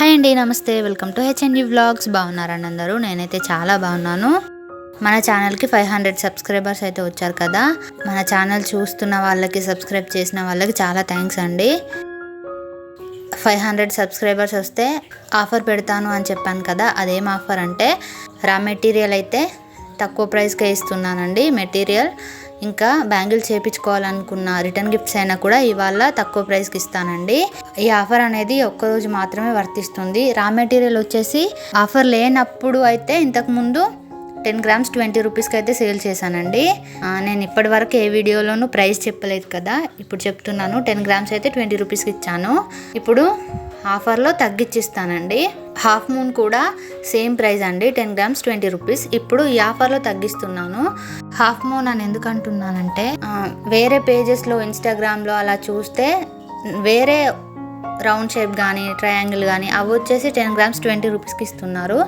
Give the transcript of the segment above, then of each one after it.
Hi అండి నమస్తే. Welcome to HNG vlogs. బాగున్నారండి అందరూ? నేనైతే చాలా బాగున్నాను. మన ఛానల్కి ఫైవ్ హండ్రెడ్ సబ్స్క్రైబర్స్ అయితే వచ్చారు కదా? మన ఛానల్ చూస్తున్న వాళ్ళకి సబ్స్క్రైబ్ చేసిన వాళ్ళకి చాలా థ్యాంక్స్ అండి. ఫైవ్ హండ్రెడ్ సబ్స్క్రైబర్స్ వస్తే ఆఫర్ పెడతాను అని చెప్పాను కదా? అదేం ఆఫర్ అంటే రా మెటీరియల్ అయితే తక్కువ ప్రైస్కే ఇస్తున్నానండి మెటీరియల్. ఇంకా బ్యాంగిల్ చేయించుకోవాలనుకున్న రిటర్న్ గిఫ్ట్స్ అయినా కూడా ఇవాళ తక్కువ ప్రైస్కి ఇస్తానండి. ఈ ఆఫర్ అనేది ఒక్కరోజు మాత్రమే వర్తిస్తుంది. రా మెటీరియల్ వచ్చేసి ఆఫర్ లేనప్పుడు అయితే ఇంతకుముందు టెన్ గ్రామ్స్ ట్వంటీ రూపీస్కి అయితే సేల్ చేశానండి. నేను ఇప్పటి వరకు ఏ వీడియోలోనూ ప్రైస్ చెప్పలేదు కదా. ఇప్పుడు చెప్తున్నాను టెన్ గ్రామ్స్ అయితే ట్వంటీ రూపీస్కి ఇచ్చాను. ఇప్పుడు ఆఫర్లో తగ్గించిస్తానండి. హాఫ్ మూన్ కూడా సేమ్ ప్రైస్ అండి టెన్ గ్రామ్స్ ట్వంటీ రూపీస్. ఇప్పుడు ఈ ఆఫర్లో తగ్గిస్తున్నాను. హాఫ్ మూన్ అని ఎందుకు అంటున్నానంటే వేరే పేజెస్లో ఇన్స్టాగ్రామ్లో అలా చూస్తే వేరే రౌండ్ షేప్ కానీ ట్రయాంగిల్ కానీ అవి వచ్చేసి టెన్ గ్రామ్స్ ట్వంటీ రూపీస్కి ఇస్తున్నారు.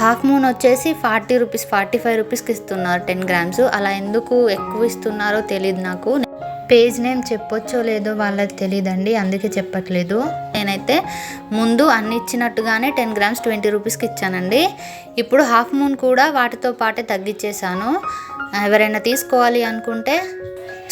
హాఫ్ మూన్ వచ్చేసి ఫార్టీ రూపీస్ ఫార్టీ ఫైవ్ రూపీస్కి ఇస్తున్నారు టెన్ గ్రామ్స్ అలా ఎందుకు ఎక్కువ ఇస్తున్నారో తెలియదు నాకు. పేజ్ నేమ్ చెప్పొచ్చో లేదో వాళ్ళకి తెలియదండి అందుకే చెప్పట్లేదు. నేనైతే ముందు అన్ని ఇచ్చినట్టుగానే టెన్ గ్రామ్స్ ట్వంటీ రూపీస్కి ఇచ్చానండి. ఇప్పుడు హాఫ్ మూన్ కూడా వాటితో పాటే తగ్గించేశాను ఎవరైనా తీసుకోవాలి అనుకుంటే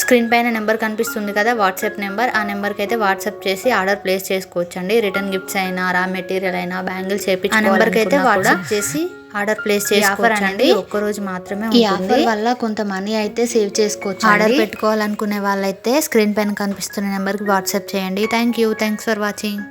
స్క్రీన్ పైన నెంబర్ కనిపిస్తుంది కదా వాట్సాప్ నెంబర్. ఆ నెంబర్కి అయితే వాట్సాప్ చేసి ఆర్డర్ ప్లేస్ చేసుకోవచ్చండి. రిటర్న్ గిఫ్ట్స్ అయినా రా మెటీరియల్ అయినా బ్యాంగిల్ చేపి ఆ నెంబర్కి అయితే వాట్సాప్ చేసి ఆర్డర్ ప్లేస్ చేసి ఆఫర్ ఒక్క రోజు మాత్రమే ఈ ఆఫర్ వల్ల కొంత మనీ అయితే సేవ్ చేసుకోవచ్చు ఆర్డర్ పెట్టుకోవాలనుకునే వాళ్ళైతే స్క్రీన్ పైన కనిపిస్తున్న నెంబర్కి వాట్సాప్ చేయండి. Thank you. Thanks for watching.